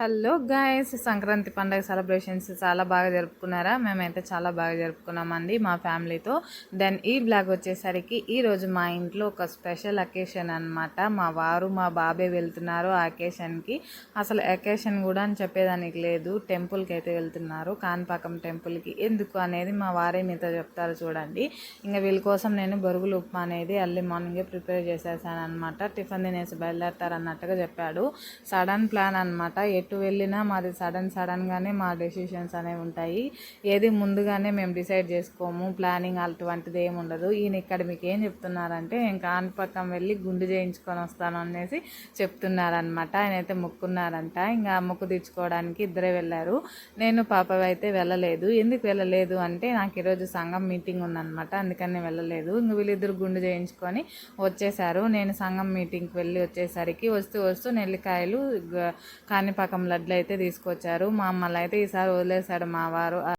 Hello guys Sankranti పండుగ celebrations చాలా బాగా జరుపుకున్నారా? మేమైతే చాలా బాగా జరుపుకున్నామండి మా ఫ్యామిలీతో. దెన్ ఈ బ్లాగ్ వచ్చేసరికి ఈరోజు మా ఇంట్లో ఒక స్పెషల్ అకేషన్ అనమాట మా వారు మా బాబే వెళ్తున్నారు ఆ అకేషన్కి. అసలు అకేషన్ కూడా అని చెప్పేదానికి లేదు. టెంపుల్కి అయితే వెళ్తున్నారు. కాన్పాకం టెంపుల్కి. ఎందుకు అనేది మా వారే మీతో చెప్తారు చూడండి. ఇంకా వీళ్ళ కోసం నేను బరుగులు ఉప్మా అనేది అర్లీ మార్నింగే ప్రిపేర్ చేసేసాను అనమాట టిఫిన్ తినేసి బయలుదేరతారు అన్నట్టుగా చెప్పాడు. సడన్ ప్లాన్ అనమాట ఎటు వెళ్ళినా మాది సడన్ సడన్గానే మా డెసిషన్స్ అనేవి ఉంటాయి. ఏది ముందుగానే మేము డిసైడ్ చేసుకోము. ప్లానింగ్ అటువంటిది ఏమి ఉండదు. ఈయన ఇక్కడ మీకు ఏం చెప్తున్నారంటే నేను కాణిపక్కం వెళ్ళి గుండు చేయించుకొని వస్తాను అనేసి చెప్తున్నారనమాట ఆయన అయితే మొక్కున్నారంట. ఇంకా మొక్కు తీర్చుకోవడానికి ఇద్దరే వెళ్ళారు. నేను పాప అయితే వెళ్ళలేదు. ఎందుకు వెళ్ళలేదు అంటే నాకు ఈరోజు సంఘం మీటింగ్ ఉందన్నమాట. అందుకని వెళ్ళలేదు. ఇంక వీళ్ళిద్దరు గుండు చేయించుకొని వచ్చేసారు. నేను సంఘం మీటింగ్కి వెళ్ళి వచ్చేసరికి వస్తూ వస్తూ నెల్లికాయలు కాణిపాకం లడ్లు అయితే తీసుకొచ్చారు. మా అమ్మలు అయితే ఈసారి వదిలేశాడు మా వారు.